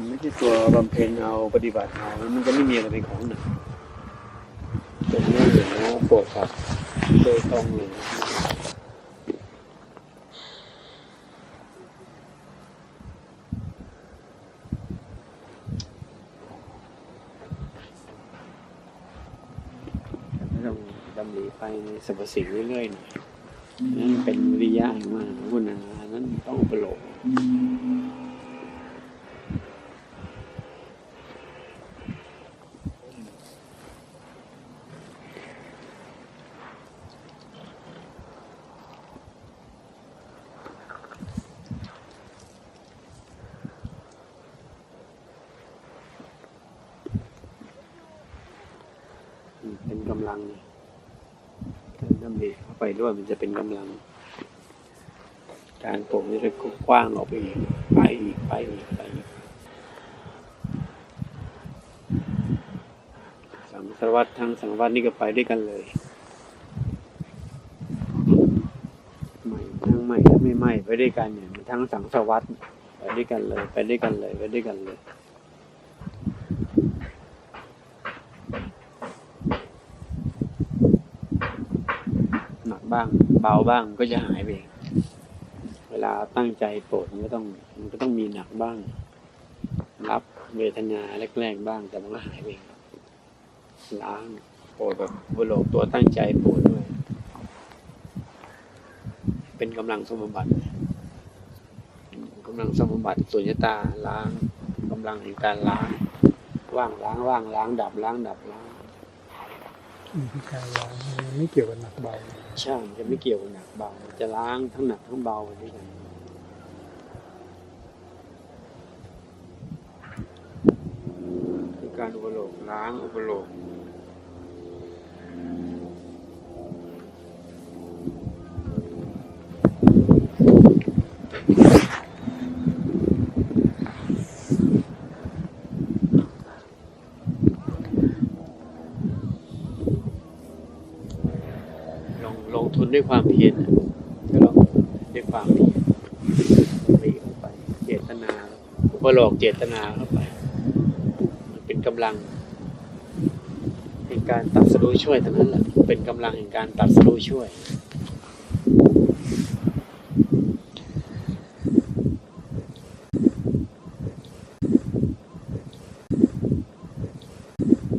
มันไม่ใช่ตัวบำเพ็ญเอาปฏิบัติเอามันจะไม่มีอะไรเป็นของหนักจนไม่เห็นนะปวดครับโดยตรงเลยไม่ต้องดำริไปในสรรพสิ่งเรื่อยๆหน่อยนั่นเป็นวิริยะมากคุณนะนั้นต้องอุปโลก เป็นกำลังการดำริเข้าไปด้วยมันจะเป็นกำลัง การปลูกนี่จะกว้างออกไปอีกไปอีกไปอีกไปอีกสังสารวัตรทั้งสังสารวัตรนี่ก็ไปด้วยกันเลยใหม่ทั้งใหม่ทั้งไม่ใหม่ไปด้วยกันเนี่ยทั้งสังสารวัตรไปด้วยกันเลย ไปด้วยกันเลยไปด้วยกันเลย หนัก บ้าง เบาบ้างก็จะหายไปเองเวลาตั้งใจโปรดมันก็ต้องมันก็ต้องมีหนักบ้าง รับเวทนาแรกๆบ้าง แต่มันก็หายไปเองล้างโปรดแบบบุโลกตัวตั้งใจโปรดด้วย เป็นกำลังสมบัติกำลังสมบัติสุญญตาล้างกำลังแห่งการล้าง ว่างล้างว่างล้างดับล้างดับล้าง การล้างมันไม่เกี่ยวกับหนักเบาใช่จะไม่เกี่ยวกับหนักเบาจะล้างทั้งหนักทั้งเบาไปด้วยกันการอุปโลกล้างอุปโลก ลงลงทุนด้วยความเพียรนะก็ลงด้วยความเพียรรีเข้าไป เจตนาอุปโลกเจตนาเข้าไป มันเป็นกำลังแห่งการตัดสู้ช่วยเท่านั้นแหละเป็นกำลังแห่งการตัดสู้ช่วย